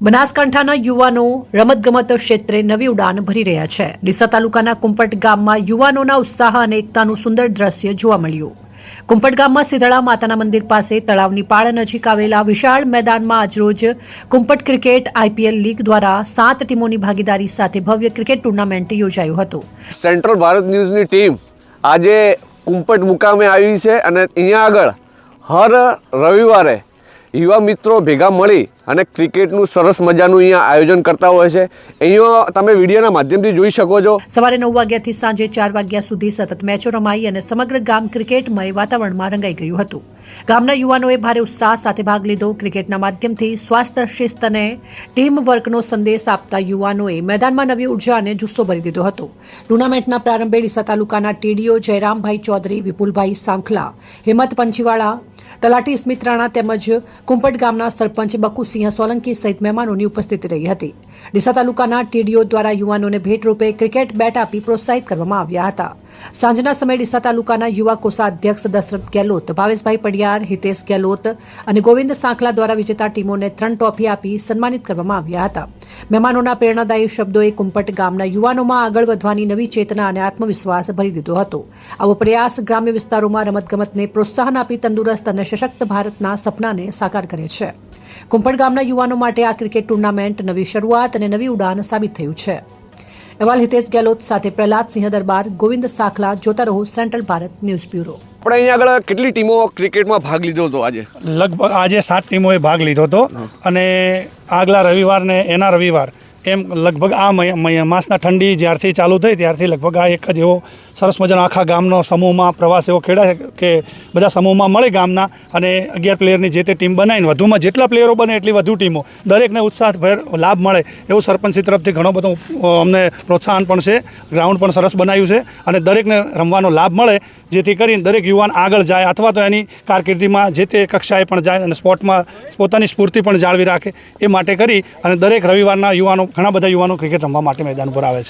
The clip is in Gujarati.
બનાસકાંઠાના યુવાનો રમતગમત ક્ષેત્રે નવી ઉડાન ભરી રહ્યા છે. ડીસા તાલુકાના કુંપટ ગામમાં યુવાનોના ઉત્સાહ અને એકતાનું સુંદર દ્રશ્ય જોવા મળ્યું. કુંપટ ગામમાં સીધળા માતાના મંદિર પાસે તળાવની પાળ નજીક આવેલા વિશાળ મેદાનમાં આજરોજ કુંપટ ક્રિકેટ આઈપીએલ લીગ દ્વારા સાત ટીમોની ભાગીદારી સાથે ભવ્ય ક્રિકેટ ટુર્નામેન્ટ યોજાયું હતું. સેન્ટ્રલ ભારત ન્યૂઝની ટીમ આજે કુંપટ મુકામે આવી છે અને અહીંયા આગળ હર રવિવારે યુવા મિત્રો ભેગા મળી અને ક્રિકેટનું સરસ મજાનું અહીંયા આયોજન કરતા હોય છે. અહીંયા તમે વિડીયોના માધ્યમથી જોઈ શકો છો. સવારે નવ વાગ્યાથી સાંજે ચાર વાગ્યા સુધી સતત મેચો રમાઈ અને સમગ્ર ગામ ક્રિકેટમય વાતાવરણમાં રંગાઈ ગયું હતું. ગામના યુવાનોએ ભારે ઉત્સાહ સાથે ભાગ લીધો. ક્રિકેટના માધ્યમથી સ્વાસ્થ્ય, શિસ્ત અને ટીમ વર્કનો સંદેશ આપતા યુવાનોએ મેદાનમાં નવી ઊર્જા અને જુસ્સો ભરી દીધો હતો. ટુર્નામેન્ટના પ્રારંભે ડીસા તાલુકાના ટીડીઓ જયરામભાઈ ચૌધરી, વિપુલભાઈ સાંખલા, હિંમત પંચીવાળા, તલાટી સ્મિત રાણા તેમજ કુંપટ ગામના સરપંચ બકુસિંહ સોલંકી સહિત મહેમાનોની ઉપસ્થિતિ રહી હતી. ડીસા તાલુકાના ટીડીઓ દ્વારા યુવાનોને ભેટરૂપે ક્રિકેટ બેટ આપી પ્રોત્સાહિત કરવામાં આવ્યા હતા. સાંજના સમયે ડીસા તાલુકાના યુવા કોષાધ્યક્ષ દશરથ ગેહલોત ભાવેશભાઈ પડિયાર, હિતેશ ગેહલોત અને ગોવિંદ સાંકલા દ્વારા વિજેતા ટીમોને ત્રણ ટ્રોફી આપી સન્માનિત કરવામાં આવ્યા હતા. મહેમાનોના પ્રેરણાદાયી શબ્દોએ કુંપટ ગામના યુવાનોમાં આગળ વધવાની નવી ચેતના અને આત્મવિશ્વાસ ભરી દીધો હતો. આવો પ્રયાસ ગ્રામ્ય વિસ્તારોમાં રમતગમતને પ્રોત્સાહન આપી તંદુરસ્ત અને સશક્ત ભારતના સપનાને સાકાર કરે છે. કુંપટ ગામના યુવાનો માટે આ ક્રિકેટ ટુર્નામેન્ટ નવી શરૂઆત અને નવી ઉડાન સાબિત થયું છે. અહેવાલ હિતેશ ગેહલોત સાથે પ્રહલાદ સિંહ દરબાર ગોવિંદ સાખલા જોતા રહો સેન્ટ્રલ ભારત ન્યૂઝ બ્યુરો. આપણે અહીંયા આગળ કેટલી ટીમો ક્રિકેટમાં ભાગ લીધો હતો આજે? લગભગ આજે સાત ટીમોએ ભાગ લીધો હતો અને આગલા રવિવારને એના રવિવાર એમ લગભગ આ માસના ઠંડી જ્યારથી ચાલુ થઈ ત્યારથી લગભગ આ એક જ એવો સરસ મજાનો આખા ગામનો સમૂહમાં પ્રવાસ એવો ખેડાય કે બધા સમૂહમાં મળે ગામના અને અગિયાર પ્લેયરની જે તે ટીમ બનાવીને વધુમાં જેટલા પ્લેયરો બને એટલી વધુ ટીમો. દરેકને ઉત્સાહભેર લાભ મળે એવું સરપંચી તરફથી ઘણો બધો અમને પ્રોત્સાહન પણ છે, ગ્રાઉન્ડ પણ સરસ બનાવ્યું છે અને દરેકને રમવાનો લાભ મળે, જેથી કરીને દરેક યુવાન આગળ જાય અથવા તો એની કારકિર્દીમાં જે તે કક્ષાએ પણ જાય અને સ્પોર્ટમાં પોતાની સ્ફૂર્તિ પણ જાળવી રાખે એ માટે કરી અને દરેક રવિવારના યુવાનો ઘણા બધા યુવાનો ક્રિકેટ રમવા માટે મેદાન ઉપર આવે છે.